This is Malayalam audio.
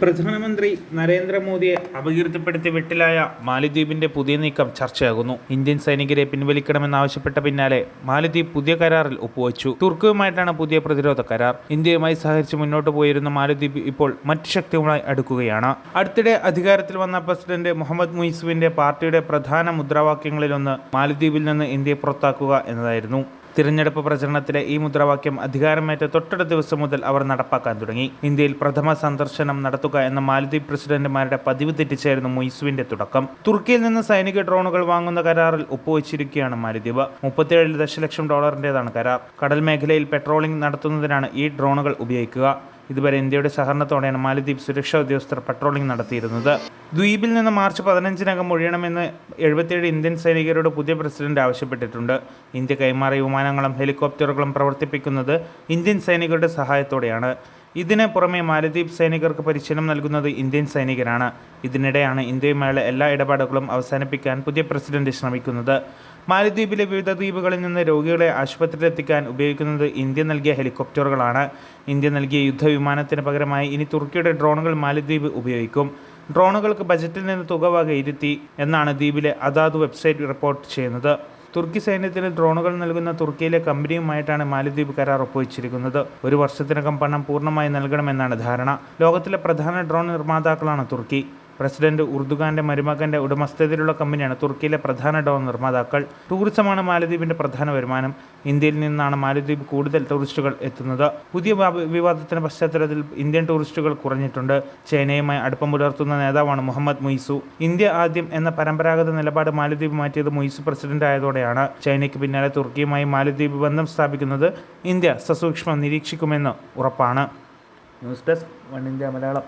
പ്രധാനമന്ത്രി നരേന്ദ്രമോദിയെ അപകീർത്തിപ്പെടുത്തി വെട്ടിലായ മാലിദ്വീപിന്റെ പുതിയ നീക്കം ചർച്ചയാകുന്നു. ഇന്ത്യൻ സൈനികരെ പിൻവലിക്കണമെന്നാവശ്യപ്പെട്ട പിന്നാലെ മാലിദ്വീപ് പുതിയ കരാറിൽ ഒപ്പുവച്ചു. തുർക്കിയുമായിട്ടാണ് പുതിയ പ്രതിരോധ കരാർ. ഇന്ത്യയുമായി സഹകരിച്ച് മുന്നോട്ട് പോയിരുന്ന മാലിദ്വീപ് ഇപ്പോൾ മറ്റ് ശക്തികളുമായി അടുക്കുകയാണ്. അടുത്തിടെ അധികാരത്തിൽ വന്ന പ്രസിഡന്റ് മുഹമ്മദ് മുയിസുവിന്റെ പാർട്ടിയുടെ പ്രധാന മുദ്രാവാക്യങ്ങളിലൊന്ന് മാലിദ്വീപിൽ നിന്ന് ഇന്ത്യയെ പുറത്താക്കുക എന്നതായിരുന്നു. തിരഞ്ഞെടുപ്പ് പ്രചരണത്തിലെ ഈ മുദ്രാവാക്യം അധികാരമേറ്റ തൊട്ടടുത്ത ദിവസം മുതൽ അവർ നടപ്പാക്കാൻ തുടങ്ങി. ഇന്ത്യയിൽ പ്രഥമ സന്ദർശനം നടത്തുക എന്ന മാലദ്വീപ് പ്രസിഡന്റുമാരുടെ പതിവ് തെറ്റിച്ചായിരുന്നു മൊയ്സുവിന്റെ തുടക്കം. തുർക്കിയിൽ നിന്ന് സൈനിക ഡ്രോണുകൾ വാങ്ങുന്ന കരാറിൽ ഒപ്പുവച്ചിരിക്കുകയാണ് മാലദ്വീപ്. മുപ്പത്തിയേഴ് ദശലക്ഷം ഡോളറിന്റേതാണ് കരാർ. കടൽ മേഖലയിൽ പെട്രോളിംഗ് നടത്തുന്നതിനാണ് ഈ ഡ്രോണുകൾ ഉപയോഗിക്കുക. ഇതുവരെ ഇന്ത്യയുടെ സഹകരണത്തോടെയാണ് മാലദ്വീപ് സുരക്ഷാ ഉദ്യോഗസ്ഥർ പട്രോളിംഗ് നടത്തിയിരുന്നത്. ദ്വീപിൽ നിന്ന് മാർച്ച് പതിനഞ്ചിനകം ഒഴിയണമെന്ന് എഴുപത്തിയേഴ് ഇന്ത്യൻ സൈനികരോട് പുതിയ പ്രസിഡന്റ് ആവശ്യപ്പെട്ടിട്ടുണ്ട്. ഇന്ത്യ കൈമാറിയ വിമാനങ്ങളും ഹെലികോപ്റ്ററുകളും പ്രവർത്തിപ്പിക്കുന്നത് ഇന്ത്യൻ സൈനികരുടെ സഹായത്തോടെയാണ്. ഇതിന് പുറമെ മാലദ്വീപ് സൈനികർക്ക് പരിശീലനം നൽകുന്നത് ഇന്ത്യൻ സൈനികരാണ്. ഇതിനിടെയാണ് ഇന്ത്യയുമായുള്ള എല്ലാ ഇടപാടുകളും അവസാനിപ്പിക്കാൻ പുതിയ പ്രസിഡന്റ് ശ്രമിക്കുന്നത്. മാലദ്വീപിലെ വിവിധ ദ്വീപുകളിൽ നിന്ന് രോഗികളെ ആശുപത്രിയിലെത്തിക്കാൻ ഉപയോഗിക്കുന്നത് ഇന്ത്യ നൽകിയ ഹെലികോപ്റ്ററുകളാണ്. ഇന്ത്യ നൽകിയ യുദ്ധവിമാനത്തിന് പകരമായി ഇനി തുർക്കിയുടെ ഡ്രോണുകൾ മാലദ്വീപ് ഉപയോഗിക്കും. ഡ്രോണുകൾക്ക് ബജറ്റിൽ നിന്ന് തുക വകയിരുത്തി എന്നാണ് ദ്വീപിലെ അദാദ് വെബ്സൈറ്റ് റിപ്പോർട്ട് ചെയ്യുന്നത്. തുർക്കി സൈന്യത്തിന് ഡ്രോണുകൾ നൽകുന്ന തുർക്കിയിലെ കമ്പനിയുമായിട്ടാണ് മാലിദ്വീപ് കരാർ ഒപ്പുവച്ചിരിക്കുന്നത്. ഒരു വർഷത്തിനകം പണം പൂർണമായി നൽകണമെന്നാണ് ധാരണ. ലോകത്തിലെ പ്രധാന ഡ്രോൺ നിർമ്മാതാക്കളാണ് തുർക്കി. പ്രസിഡന്റ് ഉർദുഖാന്റെ മരുമകന്റെ ഉടമസ്ഥതയിലുള്ള കമ്പനിയാണ് തുർക്കിയിലെ പ്രധാന ഡോ നിർമ്മാതാക്കൾ. ടൂറിസമാണ് മാലദ്വീപിന്റെ പ്രധാന വരുമാനം. ഇന്ത്യയിൽ നിന്നാണ് മാലദ്വീപ് കൂടുതൽ ടൂറിസ്റ്റുകൾ എത്തുന്നത്. പുതിയ വിവാദത്തിന്റെ പശ്ചാത്തലത്തിൽ ഇന്ത്യൻ ടൂറിസ്റ്റുകൾ കുറഞ്ഞിട്ടുണ്ട്. ചൈനയുമായി അടുപ്പം പുലർത്തുന്ന നേതാവാണ് മുഹമ്മദ് മൊയ്സു. ഇന്ത്യ ആദ്യം എന്ന പരമ്പരാഗത നിലപാട് മാലദ്വീപ് മാറ്റിയത് മൊയ്സു പ്രസിഡന്റ് ആയതോടെയാണ് ചൈനയ്ക്ക് പിന്നാലെ തുർക്കിയുമായി മാലദ്വീപ് ബന്ധം സ്ഥാപിക്കുന്നത് ഇന്ത്യ സസൂക്ഷ്മം നിരീക്ഷിക്കുമെന്ന് ഉറപ്പാണ്. News desk one India Malayalam.